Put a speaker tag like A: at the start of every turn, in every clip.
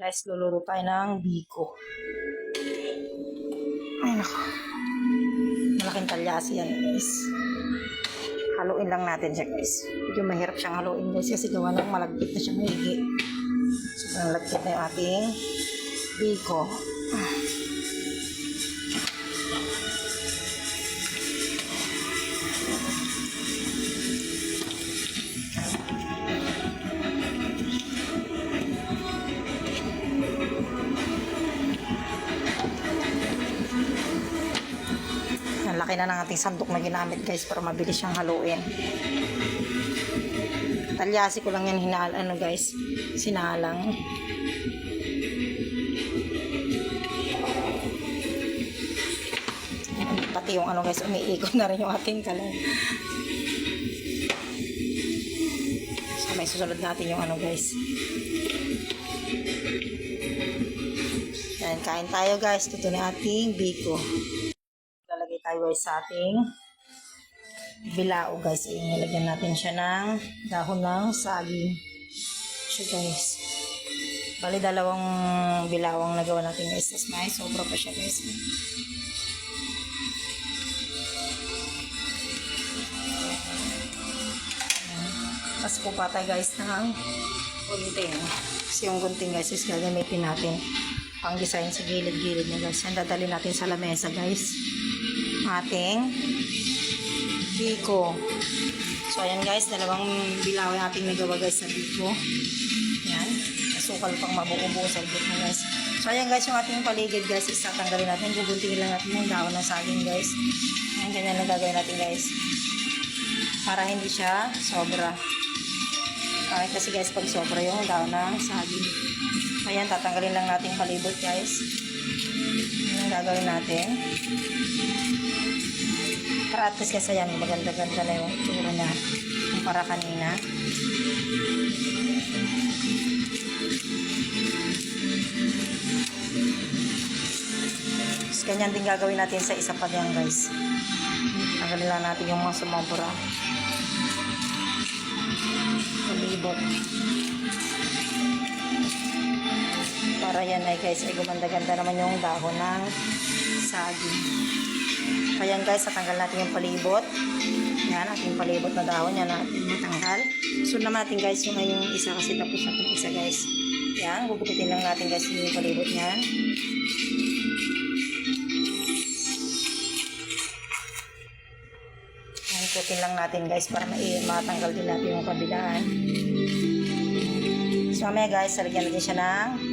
A: Guys, luluro tayo ng biko. Ay, nako. Malaking talyasi yan, guys. Haluin lang natin siya, guys. Medyo mahirap siyang haluin, guys, kasi gawa ng malagkit na siya maigi. Sobrang lagkit na yung ating biko. Ang laki na ng ating sandok na ginamit guys para mabilis siyang haluin. Talyasi ko lang yan hinal ano guys, sinalang. Pati yung ano guys, umiikot na rin yung ating kalan. So may susunod natin yung ano guys. Yan, kain tayo guys. Ito na ating biko tayo guys sa ating bilao guys. Inilagyan natin siya ng dahon ng saging. So guys. Bali dalawang bilawang nagawa natin guys. Tapos may sobra pa siya guys. Tapos po patay guys ng gunting. Kasi yung gunting guys is gagamitin natin pang design sa gilid-gilid niya guys. Yan dadali natin sa lamesa guys. Ating biko. So ayan guys, dalawang bilaw yung ating nagawa guys sa biko. Yan. Asukal pang mabuo-buo sa biko guys. So ayan guys, yung ating paligid guys, is tatanggalin natin. Guguntingin lang natin yung dahon ng saging guys. Ayan, ganyan lang gagawin natin guys. Para hindi siya sobra. Okay, kasi guys, pag sobra yung dahon ng saging. Ayan, tatanggalin lang natin palibot guys. Ang gagawin natin. Para at least kasi yan, maganda-ganda na yung tsura niya. Yung para kanina. Tapos ganyan din gagawin natin sa isa pa yan guys. Tanggalin lang natin yung mga sumobra. Palibot. Para yan ay guys, ay gumanda-ganda naman yung dahon ng saging. Ayan guys, tatanggal natin yung palibot. Yan, ating palibot na dahon. Yan natin matanggal. So naman natin guys, yung yung isa kasi tapos natin isa guys. Yan, gugupitin lang natin guys yung palibot niyan. Yan, ikutin lang natin guys para mai- matanggal din natin yung kabilaan. So mamaya guys, salagyan natin siya ng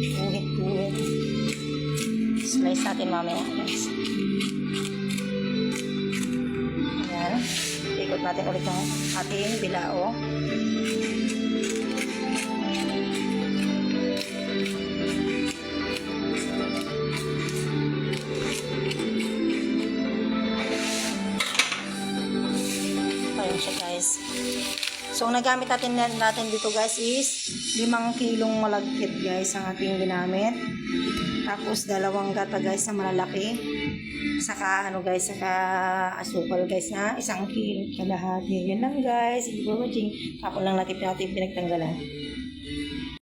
A: guhit-guhit. Slice natin mamaya guys. Ayan. Ikot natin ulit yung ating bilao. Ayun siya guys. So, ang nagamit natin, natin dito guys is 5 kilong malagkit guys ang ating ginamit. Tapos, dalawang gata guys na malalaki. Saka, ano guys, saka asukal guys na isang kilo kalahati. Yun lang guys. Thank you for watching. Tapos lang natin natin pinagtanggalan.